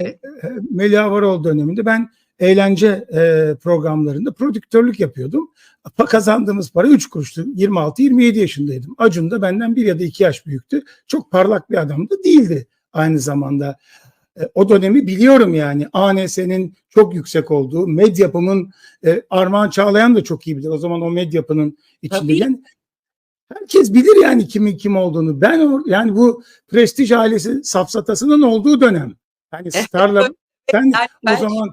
e, Melih Avaroğlu döneminde ben eğlence e, programlarında prodüktörlük yapıyordum. Kazandığımız para 3 kuruştu. 26-27 yaşındaydım. Acun da benden bir ya da iki yaş büyüktü. Çok parlak bir adam da değildi aynı zamanda. E, o dönemi biliyorum yani. ANS'nin çok yüksek olduğu, Medyapım'ın e, Armağan Çağlayan da çok iyi bilir. O zaman o Medyapı'nın içinde. Yani herkes bilir yani kimin kim olduğunu. Ben yani bu prestij ailesi safsatasının olduğu dönem. Yani starla ben Yani o ben zaman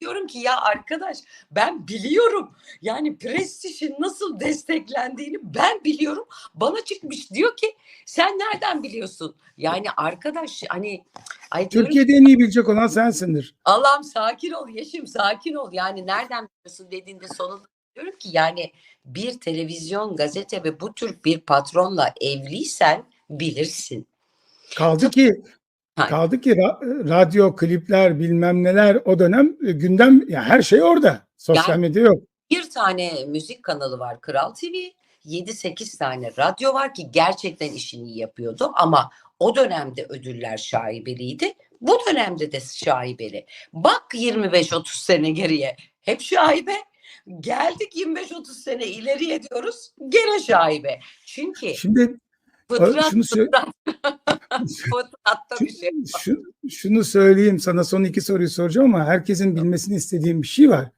diyorum ki ya arkadaş ben biliyorum. Yani prestijin nasıl desteklendiğini ben biliyorum. Bana çıkmış diyor ki sen nereden biliyorsun? Yani arkadaş hani ay Türkiye'de en iyi bilecek olan sensindir. Allah'ım sakin ol Yeşim sakin ol. Yani nereden biliyorsun dediğinde sonunda diyorum ki yani bir televizyon, gazete ve bu tür bir patronla evliysen bilirsin. Kaldı ki Ha. kaldı ki ra- radyo, klipler, bilmem neler o dönem e, gündem ya her şey orada. Sosyal Yani- medya yok. Bir tane müzik kanalı var Kral TV. 7-8 tane radyo var ki gerçekten işini iyi yapıyordu ama o dönemde ödüller şaibeliydi. Bu dönemde de şaibeli. Bak 25-30 sene geriye hep şaibe. Geldik 25-30 sene ileriye diyoruz gene şaibe. Çünkü Şimdi fıtrat, şunu fıtrat, fıtratta bir şey. şu, şunu söyleyeyim sana son iki soruyu soracağım ama herkesin bilmesini istediğim bir şey var.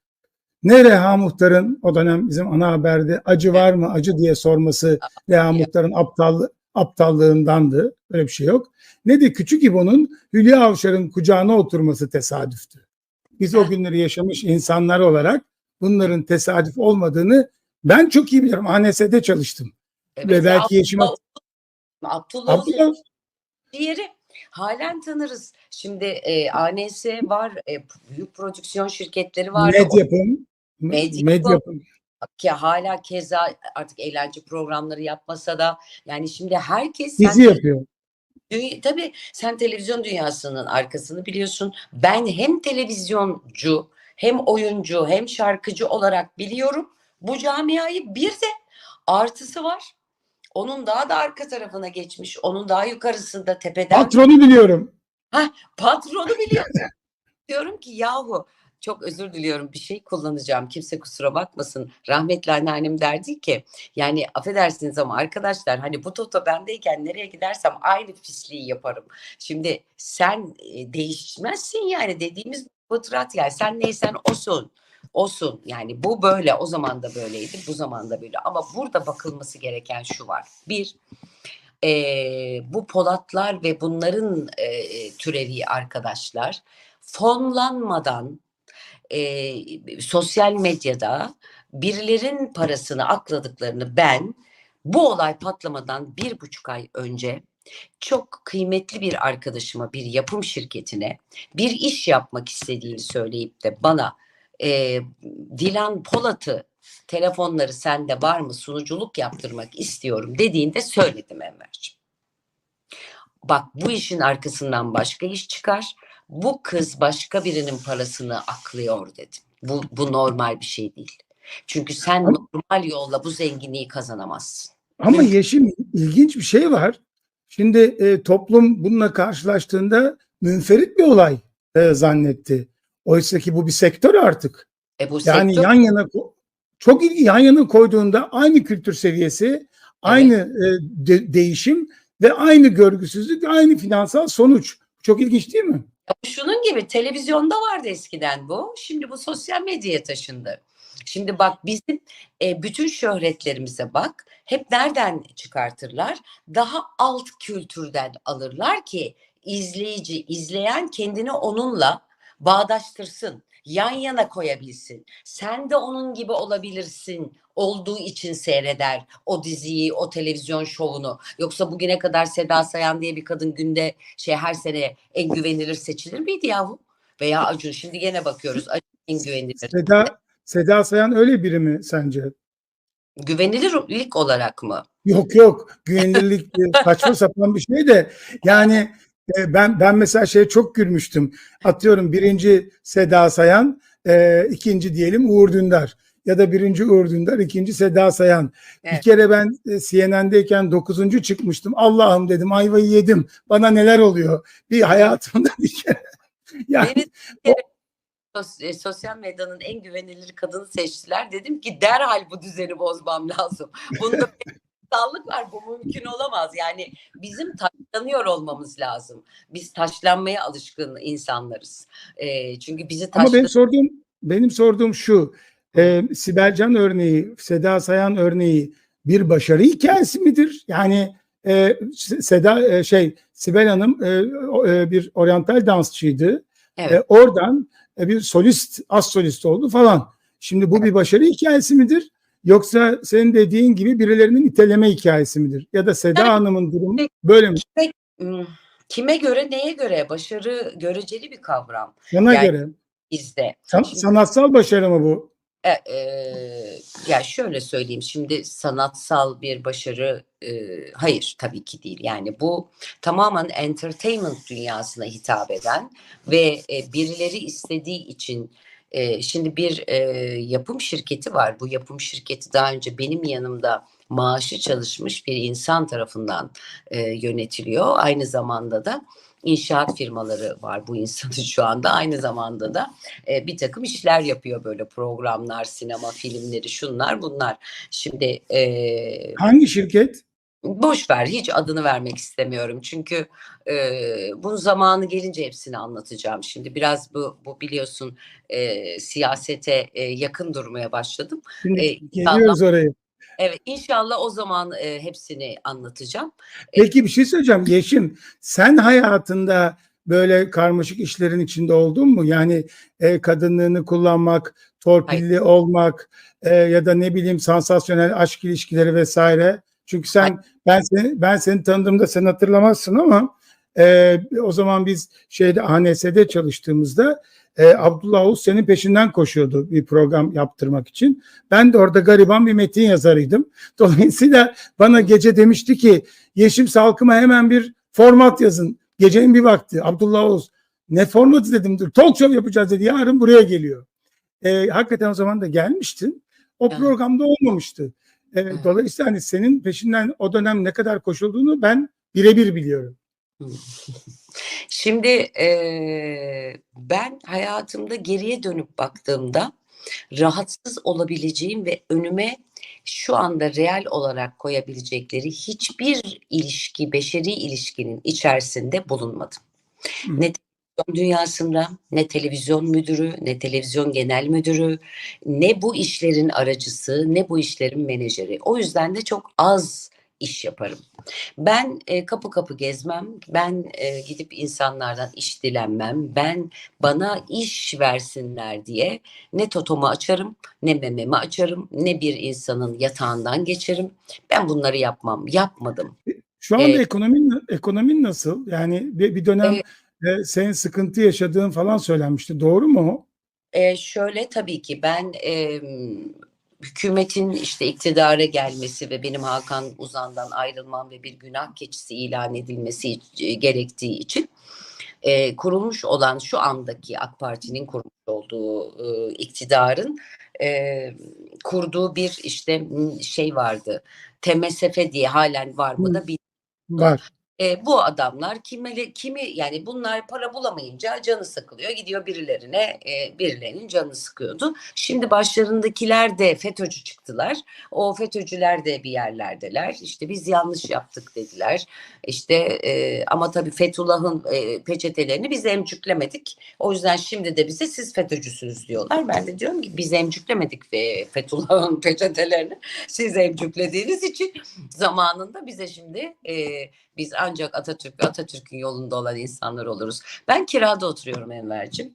Ne Reha Muhtar'ın o dönem bizim ana haberde acı var mı acı diye sorması Reha Muhtar'ın aptal, aptallığındandı. Öyle bir şey yok. Ne de Küçük İbo'nun Hülya Avşar'ın kucağına oturması tesadüftü. Biz o günleri yaşamış insanlar olarak bunların tesadüf olmadığını ben çok iyi bilirim. ANS'de çalıştım. Ve belki Yeşim Abdullah, Abdullah Diğeri halen tanırız. Şimdi e, ANS var, e, büyük prodüksiyon şirketleri var. Medyapım. Medyapım. Medyapım. Ki hala keza artık eğlence programları yapmasa da yani şimdi herkes Dizi yapıyor. Dü- Tabii sen televizyon dünyasının arkasını biliyorsun. Ben hem televizyoncu, hem oyuncu, hem şarkıcı olarak biliyorum. Bu camiayı bir de artısı var. Onun daha da arka tarafına geçmiş. Onun daha yukarısında tepeden Patronu biliyorum. patronu biliyorum. Diyorum ki yahu çok özür diliyorum bir şey kullanacağım. Kimse kusura bakmasın. Rahmetli anneannem derdi ki yani affedersiniz ama arkadaşlar hani bu toto bendeyken nereye gidersem aynı pisliği yaparım. Şimdi sen e, değişmezsin yani dediğimiz fıtrat yani sen neysen osun. Olsun yani bu böyle o zaman da böyleydi bu zaman da böyle ama burada bakılması gereken şu var. Bir eee, bu Polatlar ve bunların eee, türevi arkadaşlar fonlanmadan eee, sosyal medyada birilerin parasını akladıklarını ben bu olay patlamadan bir buçuk ay önce çok kıymetli bir arkadaşıma bir yapım şirketine bir iş yapmak istediğini söyleyip de bana eee, Dilan Polat'ı telefonları sende var mı sunuculuk yaptırmak istiyorum dediğinde söyledim Enver'ciğim. Bak bu işin arkasından başka iş çıkar. Bu kız başka birinin parasını aklıyor dedim. Bu, bu normal bir şey değil. Çünkü sen normal yolla bu zenginliği kazanamazsın. Ama Yeşim ilginç bir şey var. Şimdi e, toplum bununla karşılaştığında münferit bir olay e, zannetti. Oysa ki bu bir sektör artık. E bu Yani sektör yan yana çok ilgi yan yana koyduğunda aynı kültür seviyesi, aynı e, de- değişim ve aynı görgüsüzlük, aynı finansal sonuç. Çok ilginç değil mi? Şunun gibi televizyonda vardı eskiden bu. Şimdi bu sosyal medyaya taşındı. Şimdi bak bizim e, bütün şöhretlerimize bak. Hep nereden çıkartırlar? Daha alt kültürden alırlar ki izleyici, izleyen kendini onunla bağdaştırsın. Yan yana koyabilsin. Sen de onun gibi olabilirsin. Olduğu için seyreder o diziyi, o televizyon şovunu. Yoksa bugüne kadar Seda Sayan diye bir kadın günde şey her sene en güvenilir seçilir miydi yahu? Veya Acun şimdi gene bakıyoruz Acun en güvenilir. Seda Seda Sayan öyle biri mi sence? Güvenilirlik olarak mı? Yok yok güvenilirlik saçma sapan bir şey de yani ben ben mesela şeye çok gülmüştüm. Atıyorum birinci Seda Sayan, e, ikinci diyelim Uğur Dündar ya da birinci Uğur Dündar, ikinci Seda Sayan. Bir Evet. kere ben e, CNN'deyken dokuzuncu çıkmıştım. Allah'ım dedim ayvayı yedim. Bana neler oluyor? Bir hayatımda bir kere Yani Beni o- sos- e, sosyal medyanın en güvenilir kadını seçtiler. Dedim ki derhal bu düzeni bozmam lazım. Bunda bir sağlık var. Bu mümkün olamaz. Yani bizim taşlanıyor olmamız lazım. Biz taşlanmaya alışkın insanlarız. E, çünkü bizi Ama taşla... benim sorduğum benim sorduğum şu. E, Sibel Can örneği, Seda Sayan örneği bir başarı hikayesi midir? Yani e, Seda e, şey Sibel Hanım e, e, bir oryantal dansçıydı. Evet. E, oradan e, bir solist, az solist oldu falan. Şimdi bu bir başarı hikayesi midir? Yoksa senin dediğin gibi birilerinin iteleme hikayesi midir? Ya da Seda Yani- Hanım'ın durumu böyle mi? Hmm, Kime göre neye göre başarı göreceli bir kavram Sana Yani- göre. bizde. San- Şimdi- sanatsal başarı mı bu? E, e, ya şöyle söyleyeyim şimdi sanatsal bir başarı e, hayır tabii ki değil yani bu tamamen entertainment dünyasına hitap eden ve e, birileri istediği için e, şimdi bir e, yapım şirketi var bu yapım şirketi daha önce benim yanımda maaşı çalışmış bir insan tarafından e, yönetiliyor aynı zamanda da inşaat firmaları var bu insanın şu anda aynı zamanda da e, bir takım işler yapıyor böyle programlar, sinema filmleri, şunlar bunlar. Şimdi e, Hangi şirket? Boş ver hiç adını vermek istemiyorum çünkü e, bunun zamanı gelince hepsini anlatacağım. Şimdi biraz bu, bu biliyorsun e, siyasete e, yakın durmaya başladım. Şimdi E, geliyoruz oraya. Evet inşallah o zaman e, hepsini anlatacağım. Peki bir şey söyleyeceğim Yeşim. Sen hayatında böyle karmaşık işlerin içinde oldun mu? Yani e, kadınlığını kullanmak, torpilli olmak e, ya da ne bileyim sansasyonel aşk ilişkileri vesaire. Çünkü sen ben seni ben seni tanıdığımda sen hatırlamazsın ama e, o zaman biz şeyde ANS'de çalıştığımızda e, Abdullah Oğuz senin peşinden koşuyordu bir program yaptırmak için. Ben de orada gariban bir metin yazarıydım. Dolayısıyla bana gece demişti ki Yeşim Salkım'a hemen bir format yazın. Gecenin bir vakti Abdullah Oğuz ne formatı dedim talk show yapacağız dedi yarın buraya geliyor. E, hakikaten o zaman da gelmiştin. O programda olmamıştı. E, Evet. dolayısıyla hani senin peşinden o dönem ne kadar koşulduğunu ben birebir biliyorum. Şimdi eee, ben hayatımda geriye dönüp baktığımda rahatsız olabileceğim ve önüme şu anda real olarak koyabilecekleri hiçbir ilişki, beşeri ilişkinin içerisinde bulunmadım. Hı. Ne televizyon dünyasında, ne televizyon müdürü, ne televizyon genel müdürü, ne bu işlerin aracısı, ne bu işlerin menajeri. O yüzden de çok az iş yaparım. Ben e, kapı kapı gezmem, ben e, gidip insanlardan iş dilenmem, ben bana iş versinler diye ne totomu açarım, ne mememi açarım, ne bir insanın yatağından geçerim. Ben bunları yapmam, yapmadım. Şu anda Evet. ekonomin ekonomin nasıl? Yani bir, bir dönem Evet. E, senin sıkıntı yaşadığın falan söylenmişti. Doğru mu? o? E, şöyle tabii ki ben e, hükümetin işte iktidara gelmesi ve benim Hakan Uzan'dan ayrılmam ve bir günah keçisi ilan edilmesi e, gerektiği için e, kurulmuş olan şu andaki AK Parti'nin kurmuş olduğu e, iktidarın e, kurduğu bir işte şey vardı. TMSF diye halen var mı da bilmiyorum. Var. E, bu adamlar kimi, kimi yani bunlar para bulamayınca canı sıkılıyor gidiyor birilerine e, birilerinin canı sıkıyordu. Şimdi başlarındakiler de FETÖ'cü çıktılar. O FETÖ'cüler de bir yerlerdeler. İşte biz yanlış yaptık dediler. İşte e, ama tabii Fethullah'ın e, peçetelerini biz emcüklemedik. O yüzden şimdi de bize siz FETÖ'cüsünüz diyorlar. Ben de diyorum ki biz emcüklemedik ve Fethullah'ın peçetelerini siz emcüklediğiniz için zamanında bize şimdi e, biz ancak Atatürk ve Atatürk'ün yolunda olan insanlar oluruz. Ben kirada oturuyorum Enver'cim.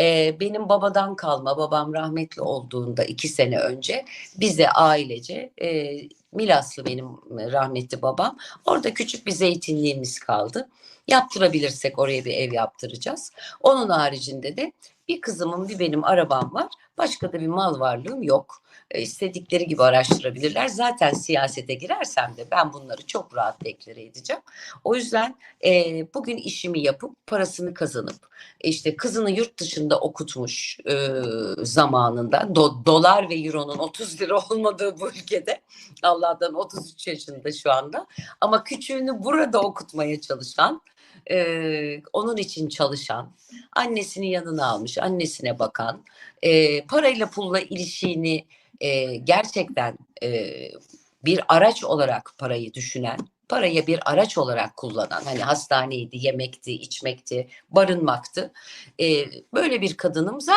Ee, benim babadan kalma, babam rahmetli olduğunda iki sene önce bize ailece, e, Milaslı benim rahmetli babam, orada küçük bir zeytinliğimiz kaldı. Yaptırabilirsek oraya bir ev yaptıracağız. Onun haricinde de bir kızımın bir benim arabam var. Başka da bir mal varlığım yok. İstedikleri gibi araştırabilirler. Zaten siyasete girersem de ben bunları çok rahat deklare edeceğim. O yüzden e, bugün işimi yapıp parasını kazanıp işte kızını yurt dışında okutmuş e, zamanında do- dolar ve euronun 30 lira olmadığı bu ülkede Allah'tan 33 yaşında şu anda ama küçüğünü burada okutmaya çalışan e, onun için çalışan, annesini yanına almış, annesine bakan, e, parayla pulla ilişiğini e, gerçekten e, bir araç olarak parayı düşünen, parayı bir araç olarak kullanan, hani hastaneydi, yemekti, içmekti, barınmaktı. E, böyle bir kadınım. Zaten